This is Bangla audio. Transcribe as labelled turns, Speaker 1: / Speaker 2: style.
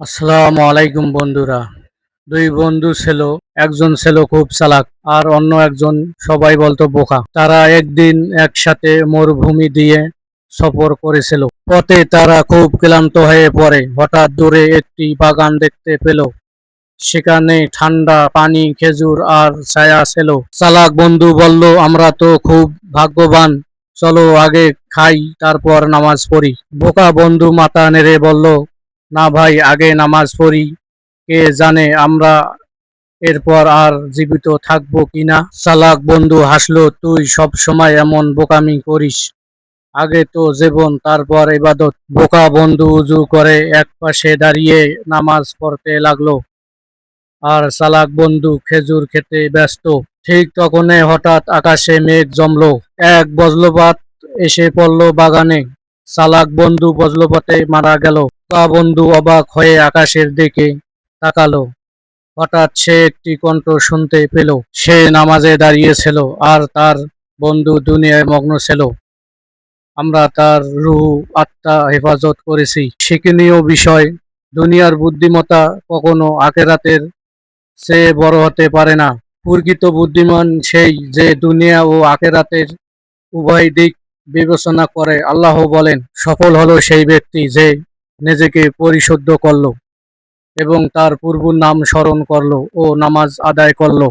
Speaker 1: আসসালামু আলাইকুম বন্ধুরা। দুই বন্ধু ছিল, একজন ছিল খুব চালাক আর অন্য একজন সবাই বলতো বোকা। তারা একদিন একসাথে মরুভূমি দিয়ে সফর করেছিল। পথে তারা খুব ক্লান্ত হয়ে পড়ে। হঠাৎ দূরে একটি বাগান দেখতে পেল। সেখানে ঠান্ডা পানি, খেজুর আর ছায়া ছিল। চালাক বন্ধু বলল, আমরা তো খুব ভাগ্যবান। চলো আগে খাই, তারপর নামাজ পড়ি। বোকা বন্ধু মাথা নেড়ে বলল না ভাই, আগে নামাজ পড়ি। কে জানে আমরা এরপর আর জীবিত থাকব কিনা। চালাক বন্ধু, হাসলো, তুই সব সময় এমন বোকামি করিস। আগে তো জীবন, তারপর ইবাদত। বোকা বন্ধু উজু করে এক পাশে দাঁড়িয়ে নামাজ পড়তে লাগল। আর চালাক বন্ধু খেজুর খেতে ব্যস্ত। ঠিক তখনই হঠাৎ আকাশে মেঘ জমলো। এক বজ্রপাত এসে পড়ল বাগানে। চালাক বন্ধু বজ্রপাতে মারা গেল। বোকা বন্ধু অবাক হয়ে আকাশের দিকে তাকালো। হঠাৎ সে একটি কণ্ঠ শুনতে পেল। সে নামাজে দাঁড়িয়েছিল আর তার বন্ধু দুনিয়ায় মগ্ন ছিল। আমরা তার রুহ, আত্মা হেফাজত করেছি। শিক্ষণীয় বিষয়, দুনিয়ার বুদ্ধিমত্তা কখনো আখেরাতের চেয়ে বড় হতে পারে না। প্রকৃত বুদ্ধিমান সেই যে দুনিয়া ও আখেরাতের উভয় দিক বিবেচনা করে, আল্লাহ বলেন, সফল হলো সেই ব্যক্তি যে নিজেকে পরিশুদ্ধ করল এবং তার পূর্ব নাম স্মরণ করল ও নামাজ আদায় করল।